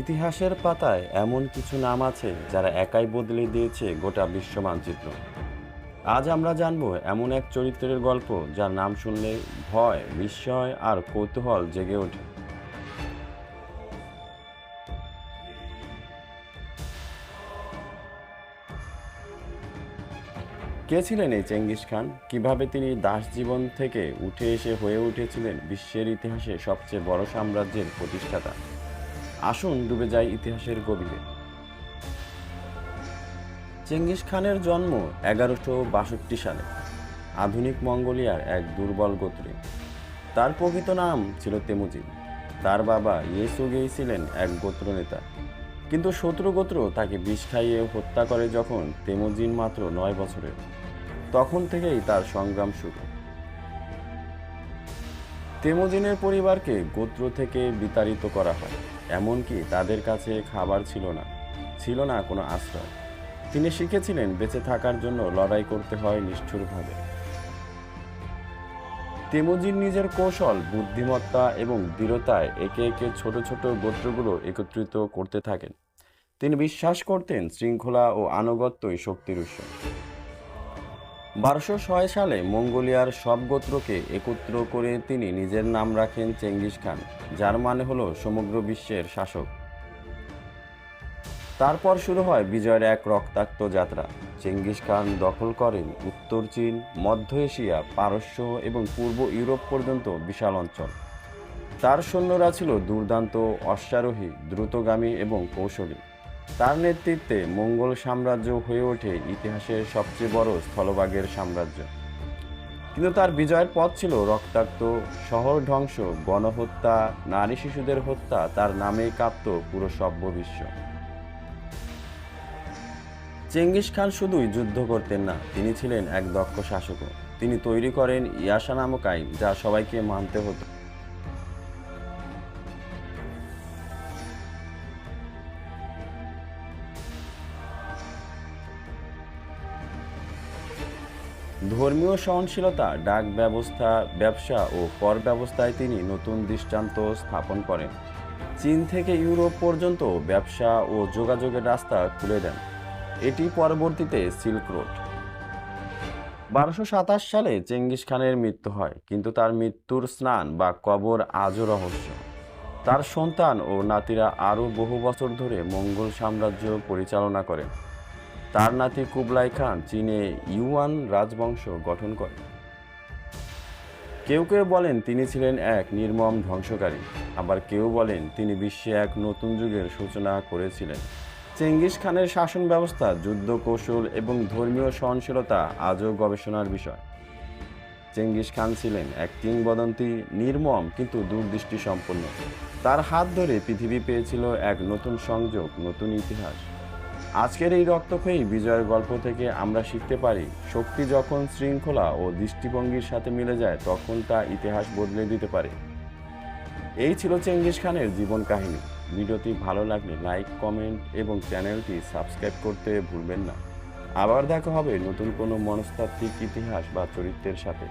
ইতিহাসের পাতায় এমন কিছু নাম আছে যারা একাই বদলে দিয়েছে গোটা বিশ্ব মানচিত্র। আজ আমরা জানব এমন এক চরিত্রের গল্প যার নাম শুনলে ভয়, বিস্ময় আর কৌতূহল জেগে ওঠে। কে ছিলেন এই চেঙ্গিস খান? কীভাবে তিনি দাস জীবন থেকে উঠে এসে হয়ে উঠেছিলেন বিশ্বের ইতিহাসে সবচেয়ে বড় সাম্রাজ্যের প্রতিষ্ঠাতা? আসুন ডুবে যায় ইতিহাসের গভীরে। চেঙ্গিস খানের জন্ম এগারোশো বাষট্টি সালে, আধুনিক মঙ্গোলিয়ার এক দুর্বল গোত্রে। তার প্রকৃত নাম ছিল তেমুজিন। তার বাবা ইয়েসুগেই ছিলেন এক গোত্র নেতা। কিন্তু শত্রু গোত্র তাকে বিষ খাইয়ে হত্যা করে যখন তেমুজিন মাত্র নয় বছরের। তখন থেকেই তার সংগ্রাম শুরু। তেমুজিনের পরিবারকে গোত্র থেকে বিতাড়িত করা হয়। এমনকি তাদের কাছে খাবার ছিল না ছিল না কোনো আশ্রয়। তিনি শিখেছিলেন বেঁচে থাকার জন্য লড়াই করতে হয় নিষ্ঠুরভাবে। তেমুজিন নিজের কৌশল, বুদ্ধিমত্তা এবং দৃঢ়তায় একে একে ছোট ছোট গোত্রগুলো একত্রিত করতে থাকেন। তিনি বিশ্বাস করতেন শৃঙ্খলা ও আনুগত্যই শক্তির উৎস। বারোশো ছয় সালে মঙ্গোলিয়ার সব গোত্রকে একত্র করে তিনি নিজের নাম রাখেন চেঙ্গিস খান, যার মানে হল সমগ্র বিশ্বের শাসক। তারপর শুরু হয় বিজয়ের এক রক্তাক্ত যাত্রা। চেঙ্গিস খান দখল করেন উত্তর চীন, মধ্য এশিয়া, পারস্য এবং পূর্ব ইউরোপ পর্যন্ত বিশাল অঞ্চল। তার সৈন্যরা ছিল দুর্দান্ত, অশ্বারোহী, দ্রুতগামী এবং কৌশলী। তার নেতৃত্বে মঙ্গল সাম্রাজ্য হয়ে ওঠে ইতিহাসের সবচেয়ে বড় স্থলভাগের সাম্রাজ্য। কিন্তু তার বিজয়ের পথ ছিল রক্তাক্ত, শহর ধ্বংস, গণহত্যা, নারী শিশুদের হত্যা, তার নামেই কাঁপত পুরো সভ্য বিশ্ব। চেঙ্গিস খান শুধুই যুদ্ধ করতেন না, তিনি ছিলেন এক দক্ষ শাসকও। তিনি তৈরি করেন ইয়াসা নামক আইন, যা সবাইকে মানতে হতো। ধর্মীয় সহনশীলতা, ডাক ব্যবস্থা, ব্যবসা ও কর ব্যবস্থায় তিনি নতুন দৃষ্টান্ত স্থাপন করেন। চীন থেকে ইউরোপ পর্যন্ত ব্যবসা ও যোগাযোগের রাস্তা খুলে দেন। এটি পরবর্তীতে সিল্ক রোড। বারোশো সাতাশ সালে চেঙ্গিস খানের মৃত্যু হয়, কিন্তু তার মৃত্যুর স্নান বা কবর আজও রহস্য। তার সন্তান ও নাতিরা আরও বহু বছর ধরে মঙ্গল সাম্রাজ্য পরিচালনা করেন। তার নাতি কুবলাই খান চীনে ইউয়ান রাজবংশ গঠন করেন। কেউ কেউ বলেন তিনি ছিলেন এক নির্মম ধ্বংসকারী, আবার কেউ বলেন তিনি বিশ্বে এক নতুন যুগের সূচনা করেছিলেন। চেঙ্গিস খানের শাসন ব্যবস্থা, যুদ্ধ কৌশল এবং ধর্মীয় সহনশীলতা আজও গবেষণার বিষয়। চেঙ্গিস খান ছিলেন এক কিংবদন্তি, নির্মম কিন্তু দূরদৃষ্টি সম্পন্ন তার হাত ধরে পৃথিবী পেয়েছিল এক নতুন সংযোগ, নতুন ইতিহাস। আজকের এই রক্তক্ষয়ী বিজয়ের গল্প থেকে আমরা শিখতে পারি, শক্তি যখন শৃঙ্খলা ও দৃষ্টিভঙ্গির সাথে মিলে যায়, তখন তা ইতিহাস বদলে দিতে পারে। এই ছিল চেঙ্গিস খানের জীবন কাহিনী। ভিডিওটি ভালো লাগলে লাইক, কমেন্ট এবং চ্যানেলটি সাবস্ক্রাইব করতে ভুলবেন না। আবার দেখা হবে নতুন কোনো মনস্তাত্ত্বিক ইতিহাস বা চরিত্রের সাথে।